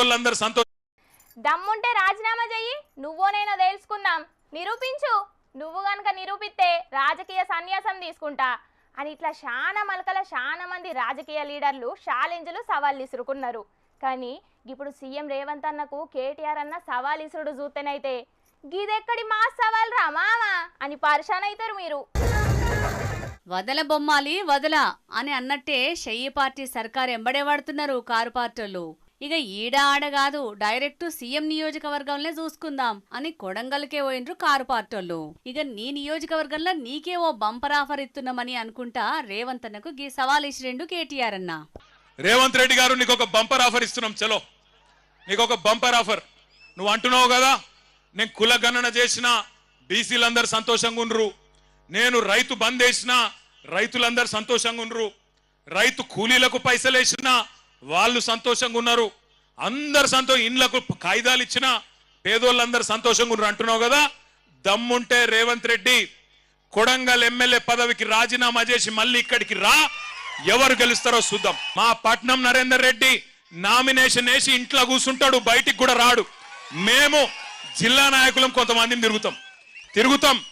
పేదోళ్ళందరూ సంతోషం దమ్ముంటే రాజీనామా చెయ్యి. నువ్వోనైనా తెలుసుకుందాం. నిరూపించు. నువ్వు గనక నిరూపిస్తే రాజకీయ సన్యాసం తీసుకుంటా. అని ఇట్లా చాలా మలకల చాలా మంది రాజకీయ లీడర్లు ఛాలెంజ్లు సవాళ్ళు ఇసురుకున్నారు కానీ ఇప్పుడు సీఎం రేవంత్ అన్నకు కేటీఆర్ అన్న సవాల్ ఇసురుడు చూస్తేనైతే గిదెక్కడి మా సవాల్ రా మామా అని పరిశాన్ అవుతారు మీరు. వదల బొమ్మాలి వదల అని అన్నట్టే షెయ్యి పార్టీ సర్కార్ ఎంబడే వాడుతున్నారు కారు పార్టీలు. ఇక ఈడ ఆడ కాదు డైరెక్ట్ సీఎం నియోజకవర్గంలో చూసుకుందాం అని కొడంగల్కే పోయినరు కారు పార్టీలు ఇక నీ నియోజకవర్గంలో నీకే ఓ బంపర్ ఆఫర్ ఇస్తున్నామని అనుకుంటా రేవంత్ అన్నకు గీ సవాల్ ఇచ్చిరెండు కేటీఆర్ అన్న. రేవంత్ రెడ్డి గారు నీకు ఒక బంపర్ ఆఫర్ ఇస్తున్నాం చలో. నీకు ఒక బంపర్ ఆఫర్. నువ్వు అంటున్నావు కదా నేను కుల గణన చేసిన బీసీలందరూ సంతోషంగా ఉండ్రు. నేను రైతు బంద్ వేసిన రైతులందరూ సంతోషంగా ఉండ్రు. రైతు కూలీలకు పైసలు వేసిన వాళ్ళు సంతోషంగా ఉన్నారు. అందరు సంతోషం ఇండ్లకు కాయిదాలు ఇచ్చిన పేదోళ్ళందరూ సంతోషంగా ఉన్నారు అంటున్నావు కదా? దమ్ముంటే రేవంత్ రెడ్డి కొడంగల్ ఎమ్మెల్యే పదవికి రాజీనామా చేసి మళ్ళీ ఇక్కడికి రా. ఎవరు గెలుస్తారో చూద్దాం. మా పట్నం నరేందర్ రెడ్డి నామినేషన్ వేసి ఇంట్లో కూర్చుంటాడు బయటికి కూడా రాడు. మేము జిల్లా నాయకులం కొంతమందిని తిరుగుతాం. తిరుగుతాం.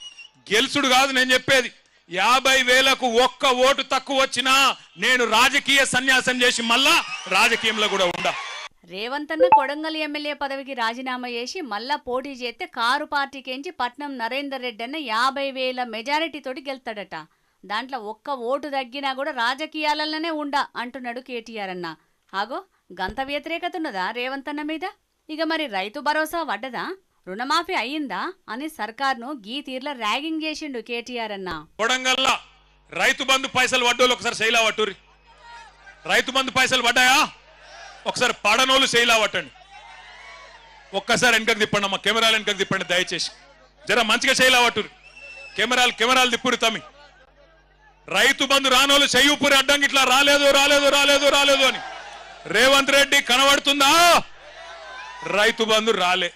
గెలుచుడు కాదు నేను చెప్పేది. యాభై వేలకు ఒక్క ఓటు తక్కువ వచ్చినా నేను రాజకీయ సన్యాసం చేసి మళ్ళా రాజకీయంలో కూడా ఉండా. రేవంత్ అన్న కొడంగల్ ఎమ్మెల్యే పదవికి రాజీనామా చేసి మళ్ళా పోటీ చేస్తే కారు పార్టీకేంచి పట్నం నరేందర్ రెడ్డి అన్న యాభై వేల మెజారిటీతోటి గెలుతాడట దాంట్లో ఒక్క ఓటు తగ్గినా కూడా రాజకీయాలలోనే ఉండా అంటున్నాడు కేటీఆర్ అన్న. ఆగో గంత వ్యతిరేకత ఉన్నదా రేవంత్ అన్న మీద? ఇక మరి రైతు భరోసా పడ్డదా రుణమాఫీ అయ్యిందా? అని సర్కార్ను గీ తీర్ల ర్యాగింగ్ చేసిండు కేటీఆర్ అన్న. కొడంగల్లా రైతు బంధు పైసలు పడ్డోళ్ళు ఒకసారి శైలా పట్టుర్రి రైతు బంధు పైసలు పడ్డాయా ఒకసారి పడనోళ్ళు చేయలావటండి ఒక్కసారి వెనకకు తిప్పండి అమ్మ కెమెరాలు వెనకకు తిప్పండి దయచేసి. జర మంచిగా శైలా కెమెరాలు కెమెరాలు తిప్పురు తమ్మి. రైతు బంధు రానోళ్ళు చెయ్యూపురి అడ్డంకి ఇట్లా రాలేదు రాలేదు రాలేదు రాలేదు అని. రేవంత్ రెడ్డి కనబడుతుందా? రైతు బంధు రాలే.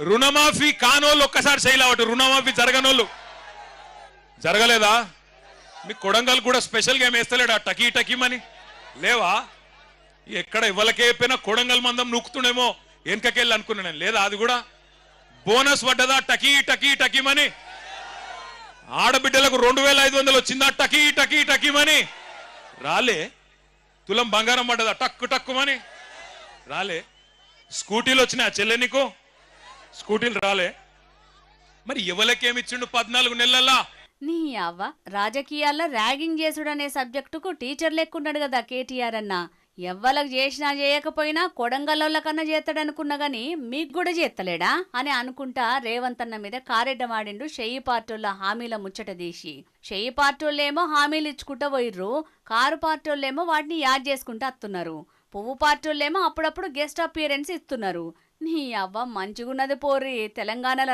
రుణమాఫీ కానోళ్ళు ఒక్కసారి శైలా రుణమాఫీ జరగనోళ్ళు. జరగలేదా? మీ కొడంగల్ కూడా స్పెషల్గా ఏమి వేస్తలేడా? టకీ టకీమని లేవా? ఎక్కడ ఇవ్వలకే చెప్పినా కొడంగల్ మందం నూకుతుండేమో వెనకకెళ్ళి అనుకున్నా నేను. లేదా అది కూడా బోనస్ పడ్డదా? టకీ టకీ టకీమని ఆడబిడ్డలకు రెండు వేల ఐదు వందలు వచ్చిందా? టకీ టకీ టకీమని రాలే. తులం బంగారం పడ్డదా? టక్కు టక్కుమని రాలే. స్కూటీలు వచ్చినాయి చెల్లె నీకు? స్కూటీలు రాలే. మరి ఇవ్వలకేమిచ్చిండు పద్నాలుగు నెలల్లో? నీ అవ్వ రాజకీయాల్లో ర్యాగింగ్ చేసుడు అనే సబ్జెక్టుకు టీచర్ లెక్కున్నాడు కదా కేటీఆర్ అన్న. ఎవ్వలకు చేసినా చేయకపోయినా కొడంగల్లోళ్ళ కన్నా చేస్తాడనుకున్నా గాని మీకు కూడా చేస్తలేడా? అని అనుకుంటా రేవంత్ అన్న మీద కారెడ్డమాడిండు షెయ్యి పార్టోళ్ళ హామీల ముచ్చట తీసి. షెయ్యి పార్టోళ్ళేమో హామీలు ఇచ్చుకుంటా పోయిర్రు. కారు పార్టోళ్ళేమో వాటిని యాడ్ చేసుకుంటా అత్తున్నారు పువ్వు పార్టోళ్ళేమో అప్పుడప్పుడు గెస్ట్ అపియరెన్స్ ఇస్తున్నారు. నీ అవ్వ మంచిగున్నది పోర్రి తెలంగాణలో